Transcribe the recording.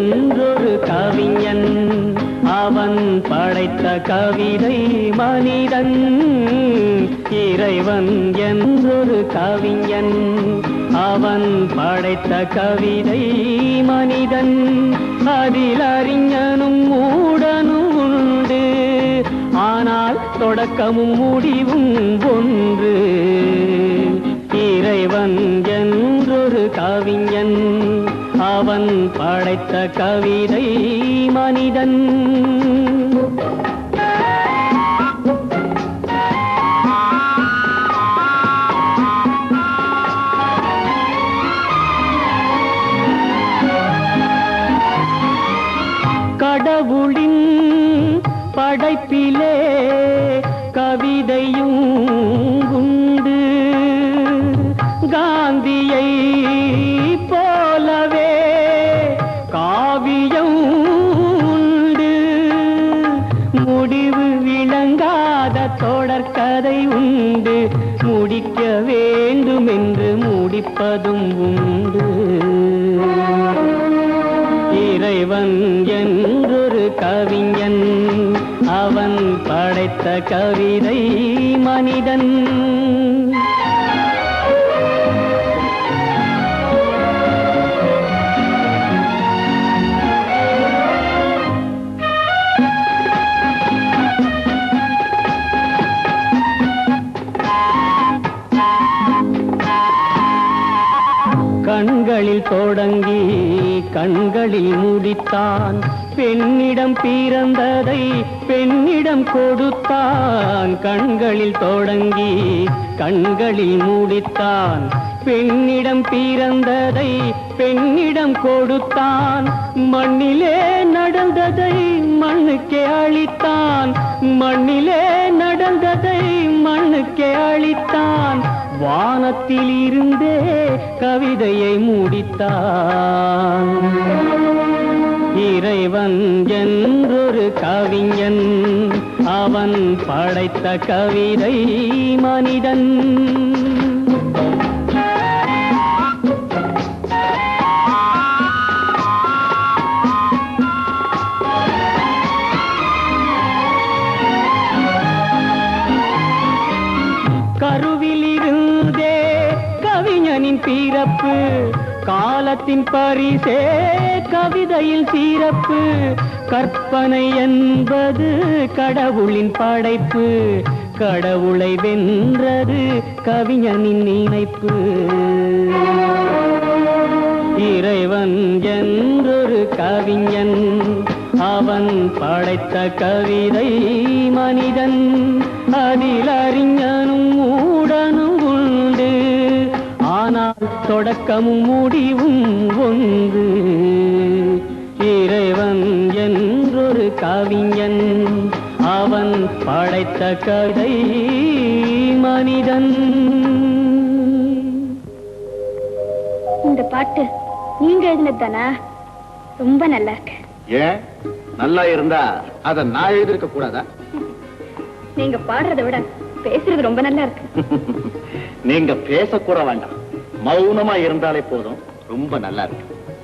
என்றொரு கவிஞன் அவன் படைத்த கவிதை மனிதன். இறைவன் என்றொரு கவிஞன் அவன் படைத்த கவிதை மனிதன். அதில் அறிஞனும் மூடனும் உண்டு ஆனால் தொடக்கமும் முடிவும் ஒன்று. இறைவன் என்றொரு கவிஞன் அவன் படைத்த கவிதை மனிதன். கடவுளின் படைப்பிலே கவிதையும் தொடர்கதை உண்டு. முடிக்க வேண்டும் என்று முடிப்பதும் உண்டு. இறைவன் என்றொரு கவிஞன். அவன் படைத்த கவிதை மனிதன். கண்களில் தொடங்கி கண்களில் முடித்தான். பெண்ணிடம் பிறந்ததை பெண்ணிடம் கொடுத்தான். கண்களில் தொடங்கி கண்களில் முடித்தான். பெண்ணிடம் பிறந்ததை பெண்ணிடம் கொடுத்தான். மண்ணிலே நடந்ததை மண்ணுக்கே அளித்தான். மண்ணிலே நடந்ததை மண்ணுக்கே அளித்தான். வானத்தில் இருந்தே கவிதையை முடித்தான். இறைவன் என்றொரு கவிஞன் அவன் படைத்த கவிதை மனிதன். பிறப்பு காலத்தின் பரிசே கவிதையில் சீரப்பு கற்பனை என்பது கடவுளின் படைப்பு. கடவுளை வென்றது கவிஞனின் நினைப்பு. இறைவன் என்றொரு கவிஞன் அவன் படைத்த கவிதை மனிதன். அதில் அறிஞன் தொடக்கமும் முடிவும் ஒன்று. இறைவன் என்றொரு கவிஞன் அவன் படைத்த கதை மனிதன். இந்த பாட்டு நீங்க எழுதினது தானா ரொம்ப நல்லா இருக்கு. ஏன்? நல்லா இருந்தா அத நான் எழுதிருக்க கூடாதா? நீங்க பாடுறதை விட பேசுறது ரொம்ப நல்லா இருக்கு. நீங்க பேசக்கூட வேண்டாம். மௌனமா இருந்தாலே போதும். ரொம்ப நல்லா இருக்கு.